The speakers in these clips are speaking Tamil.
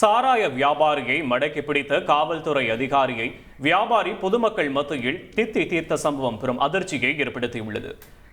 சாராய வியாபாரியை மடக்கி பிடித்த காவல்துறை அதிகாரியை வியாபாரி பொதுமக்கள் மத்தியில் தித்தி தீர்த்த சம்பவம் பெரும் அதிர்ச்சியை ஏற்படுத்தியுள்ளது.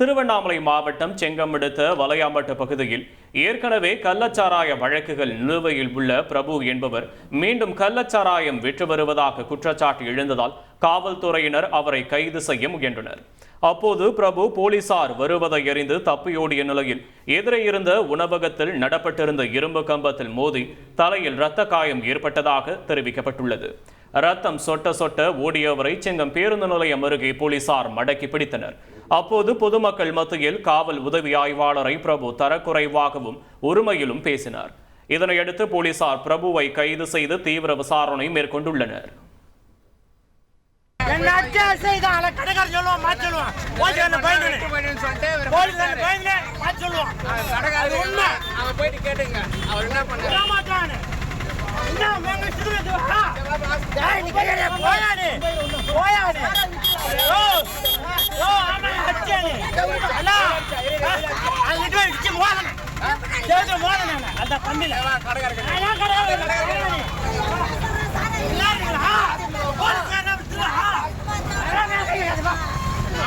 திருவண்ணாமலை மாவட்டம் செங்கமெடுத்த வலையாம்பட்டு பகுதியில் ஏற்கனவே கள்ளச்சாராய வழக்குகள் நிலுவையில் உள்ள பிரபு என்பவர் மீண்டும் கள்ளச்சாராயம் விற்று வருவதாக குற்றச்சாட்டு எழுந்ததால் காவல்துறையினர் அவரை கைது செய்ய முயன்றனர். அப்போது பிரபு போலீசார் வருவதை அறிந்து தப்பியோடிய நிலையில் எதிரே இருந்த உணவகத்தில் நடப்பட்டிருந்த இரும்பு கம்பத்தில் மோதி தலையில் இரத்த காயம் ஏற்பட்டதாக தெரிவிக்கப்பட்டுள்ளது. ரத்தம் சொட்ட சொட்ட ஓடியவரை செங்கம் பேருந்து நிலையம் அருகே போலீசார் மடக்கி பிடித்தனர். அப்போது பொதுமக்கள் மத்தியில் காவல் உதவி ஆய்வாளரை பிரபு தரக்குறைவாகவும் ஒருமையிலும் பேசினார். இதனையடுத்து போலீசார் பிரபுவை கைது செய்து தீவிர விசாரணை மேற்கொண்டுள்ளனர். அடிச்சு செய்தான் அல்ல கடைக்காரன் சொல்லுவான் மாத்தி சொல்லுவான். போலீஸ் என்ன பயந்து சொல்லுவான். உண்மை. போயிட்டு கேட்டுங்க. அவர் என்ன மாட்டானு வா